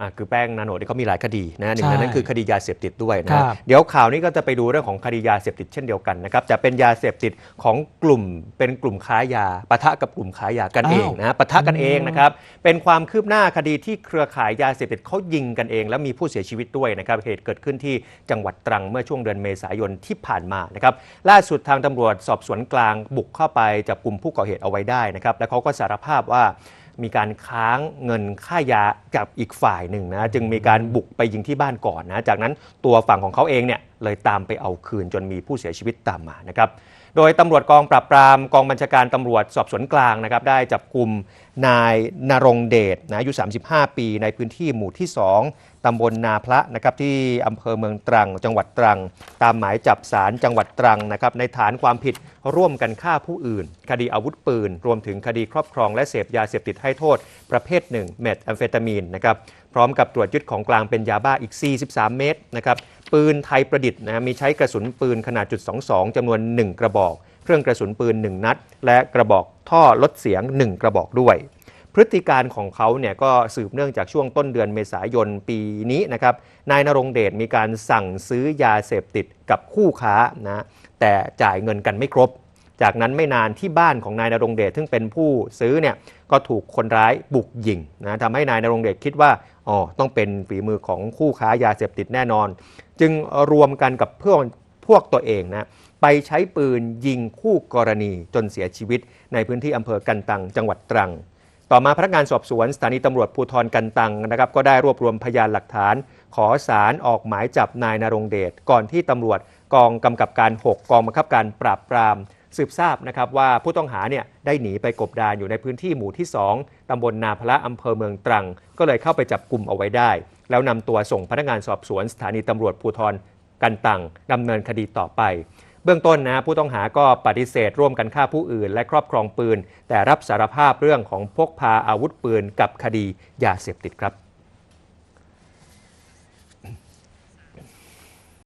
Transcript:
อ่าคือแป้งนาโนดนี่เขามีหลายคดีนะหนึ่งใช่ในนั้นคือคดียาเสพติดด้วยครันะบเดี๋ยวข่าวนี้ก็จะไปดูเรื่องของคดียาเสพติดเช่นเดียวกันนะครับจะเป็นยาเสพติดของกลุ่มเป็นกลุ่มค้ายาปะทะกับกลุ่มค้ายากันเองนะปะทะกันเองนะครับเป็นความคืบหน้าคดีที่เครือข่ายยาเสพติดเขายิงกันเอง แล้วมีผู้เสียชีวิตด้วยนะครับเหตุเกิดขึ้นที่จังหวัดตรังเมื่อช่วงเดือนเมษายนที่ผ่านมานะครับล่าสุดทางตำรวจสอบสวนกลางบุกเข้าไปจับกลุ่มผู้ก่อเหตุเอาไว้ได้นะครับและเขาก็สารภาพว่า มีการค้างเงินค่ายากับอีกฝ่ายหนึ่งนะจึงมีการบุกไปยิงที่บ้านก่อนนะจากนั้นตัวฝั่งของเขาเองเนี่ยเลยตามไปเอาคืนจนมีผู้เสียชีวิตตามมานะครับโดยตำรวจกองปราบปรามกองบัญชาการตำรวจสอบสวนกลางนะครับได้จับกลุ่มนายนรงเดชนะอายุ 35 ปี ในพื้นที่หมู่ที่ 2 ตำบลนาพระนะครับที่อำเภอเมืองตรัง จังหวัดตรัง ตามหมายจับสารจังหวัดตรังนะครับในฐานความผิดร่วมกันฆ่าผู้อื่น คดีอาวุธปืน รวมถึงคดีครอบครองและเสพยาเสพติดให้โทษ ประเภทหนึ่งเมทแอมเฟตามีนนะครับพร้อมกับตรวจยึดของกลางเป็นยาบ้าอีก 43 เม็ดนะครับ ปืนไทยประดิษฐ์นะมีใช้กระสุนปืนขนาดจุด22จำนวน 1 กระบอก เครื่องกระสุนปืน 1 นัด และกระบอกท่อลดเสียง 1 กระบอกด้วย พฤติการของเขาเนี่ยก็สืบเนื่องจากช่วงต้นเดือนเมษายนปีนี้นะครับนายนรงเดชมีการสั่งซื้อยาเสพติดกับคู่ค้านะแต่จ่ายเงินกันไม่ครบ จากนั้นไม่นานที่บ้านของนายนรงเดชซึ่งเป็นผู้ซื้อเนี่ยก็ถูกคนร้ายบุกยิงนะทำให้นายนรงเดชคิดว่าอ๋อต้องเป็นฝีมือของคู่ค้ายาเสพติดแน่นอน จึงรวมกันกับเพื่อนพวกตัวเองนะไปใช้ปืนยิงคู่กรณีจนเสียชีวิต ในพื้นที่อำเภอกันตังจังหวัดตรัง ต่อมาพนักงานสอบสวนสถานีตำรวจภูธรกันตังนะครับก็ได้รวบรวมพยานหลักฐาน ขอสารออกหมายจับนายนรงเดชก่อนที่ตำรวจกองกำกับการ 6 กองบังคับการปราบปราม สืบทราบนะครับว่าผู้ต้องหาเนี่ยได้หนีไปกบดานอยู่ในพื้นที่หมู่ที่ 2ตำบลนาพระอำเภอเมืองตรัง ก็เลยเข้าไปจับกลุ่มเอาไว้ได้ แล้วนำตัวส่งพนักงานสอบสวนสถานีตำรวจภูธรกันตังดำเนินคดีต่อไป เบื้องต้นนะผู้ต้องหาก็ปฏิเสธร่วมกันฆ่าผู้อื่น และครอบครองปืน แต่รับสารภาพเรื่องของพกพาอาวุธปืนกับคดียาเสพติดครับ